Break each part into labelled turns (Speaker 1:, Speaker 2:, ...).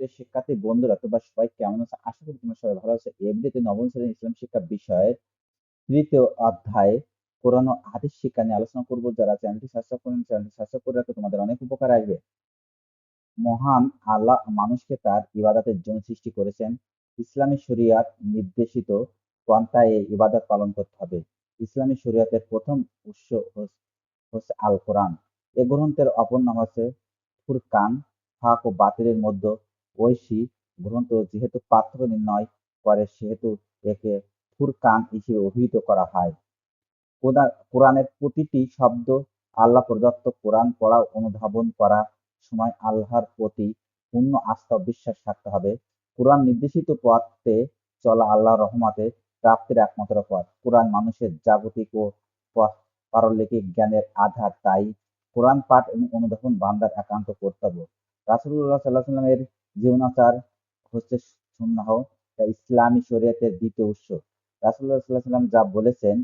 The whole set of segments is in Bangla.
Speaker 1: প্রিয় শিক্ষার্থী বন্ধুরা, তোমরা সবাই কেমন আছো? আশা করি তোমরা সবাই ভালো আছো। এমনিতে নবম শ্রেণির ইসলাম শিক্ষা বিষয়ের তৃতীয় অধ্যায়ে কোরআন ও হাদিস শিক্ষা নিয়ে আলোচনা করব। যারা চ্যানেলটি সাবস্ক্রাইব করেন, চ্যানেলটি সাবস্ক্রাইব করে রাখো। তোমাদের অনেক উপকার আসবে। মহান আল্লাহ মানুষকে তার ইবাদতের জন্য সৃষ্টি করেছেন। ইসলামী শরিয়াত নির্দেশিত পন্থায় এই ইবাদত পালন করতে হবে। ইসলামী শরিয়াতের প্রথম উৎস হচ্ছে আল কোরআন এ গ্রন্থের অপর নাম হচ্ছে ফুরকান, হক ও বাতিলের মধ্যে ঐশী গ্রন্থ যেহেতু পার্থক্য নির্ণয় করে সেহেতু একে ফুরকান হিসেবে অভিহিত করা হয়। কোরআনের প্রতিটি শব্দ আল্লাহ প্রদত্ত কোরআন পড়া অনুধাবন করা সময় আল্লাহর প্রতি পূর্ণ আস্থা বিশ্বাস থাকতে হবে। কোরআন নির্দেশিত পথে চলা আল্লাহ রহমাতে প্রাপ্তির একমাত্র পথ। কোরআন মানুষের জাগতিক ও পারলৌকিক জ্ঞানের আধার। তাই কোরআন পাঠ এবং অনুধাবন বান্দার একান্ত কর্তব্য। রাসুল্লাহ সাল্লাহ সাল্লামের জীবনাচার হচ্ছে সুন্নাহ তা ইসলামী শরীয়তের দ্বিতীয় উৎস। রাসুল্লাহ সাল্লাম যা বলেছেন,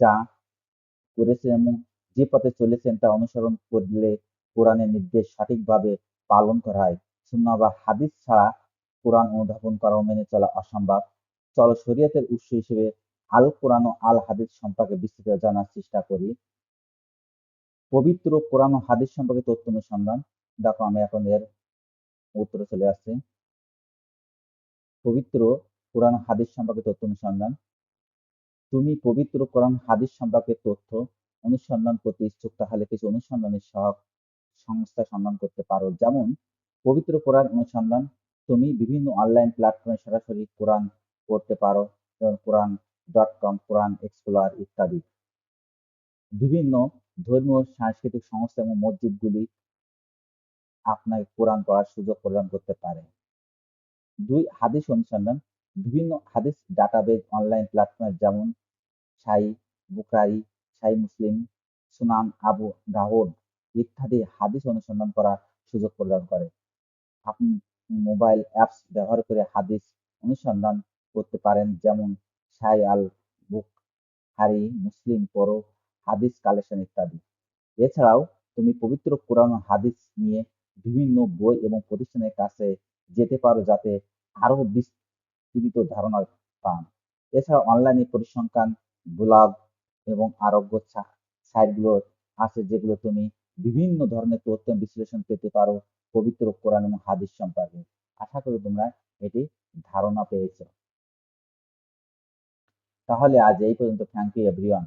Speaker 1: যা করেছেন এবং যে পথে চলেছেন তা অনুসরণ করলে কোরআনের নির্দেশ সঠিকভাবে পালন করা হয়। সুন্না বা হাদিস ছাড়া কোরআন অনুধাবন করা মেনে চলা অসম্ভব। চল শরীয়তের উৎস হিসেবে আল কোরআন ও আল হাদিস সম্পর্কে বিস্তৃত জানার চেষ্টা করি। পবিত্র কোরআন ও হাদিস সম্পর্কে তথ্য অনুসন্ধান। দেখো, আমি এখন এর উত্তরে চলে আসছি। পবিত্র কোরআন হাদিস সম্পর্কে তথ্য অনুসন্ধান। তুমি পবিত্র কোরআন হাদিস সম্পর্কে তথ্য অনুসন্ধান করতে ইচ্ছুক, তাহলে কিছু অনুসন্ধানের সহক সংস্থা সন্ধান করতে পারো। যেমন, পবিত্র কোরআন অনুসন্ধান, তুমি বিভিন্ন অনলাইন প্ল্যাটফর্মে সরাসরি কোরআন পড়তে পারো, যেমন কোরআন ডট কম, কোরআন এক্সপ্লোর ইত্যাদি। বিভিন্ন ধর্মীয়, সাংস্কৃতিক সংস্থা এবং মসজিদগুলি আপনাকে কোরআন পড়ার সুযোগ প্রদান করতে পারে। দুই হাদিস অনুসন্ধান, বিভিন্ন হাদিস ডাটাবেজ অনলাইন প্ল্যাটফর্মে যেমন সাই বুকারি সাই মুসলিম, সুনান আবু দাউদ ইত্যাদি হাদিস অনুসন্ধান করার সুযোগ প্রদান করে। আপনি মোবাইল অ্যাপস ব্যবহার করে হাদিস অনুসন্ধান করতে পারেন, যেমন সাই আল বুক হারি মুসলিম পড়ো, হাদিস কালেকশন ইত্যাদি। এছাড়াও তুমি পবিত্র কোরআন হাদিস নিয়ে বিভিন্ন বই এবং প্রতিষ্ঠানের কাছে যেতে পারো যাতে আরও বিস্তৃত ধারণা পান। এছাড়া অনলাইনে পরিসংখ্যান, ব্লগ এবং আরোগ্য সাইটগুলো আছে যেগুলো তুমি বিভিন্ন ধরনের তথ্য বিশ্লেষণ পেতে পারো পবিত্র কোরআন এবং হাদিস সম্পর্কে। আশা করি তোমরা এটি ধারণা পেয়েছ। তাহলে আজ এই পর্যন্ত। Thank you everyone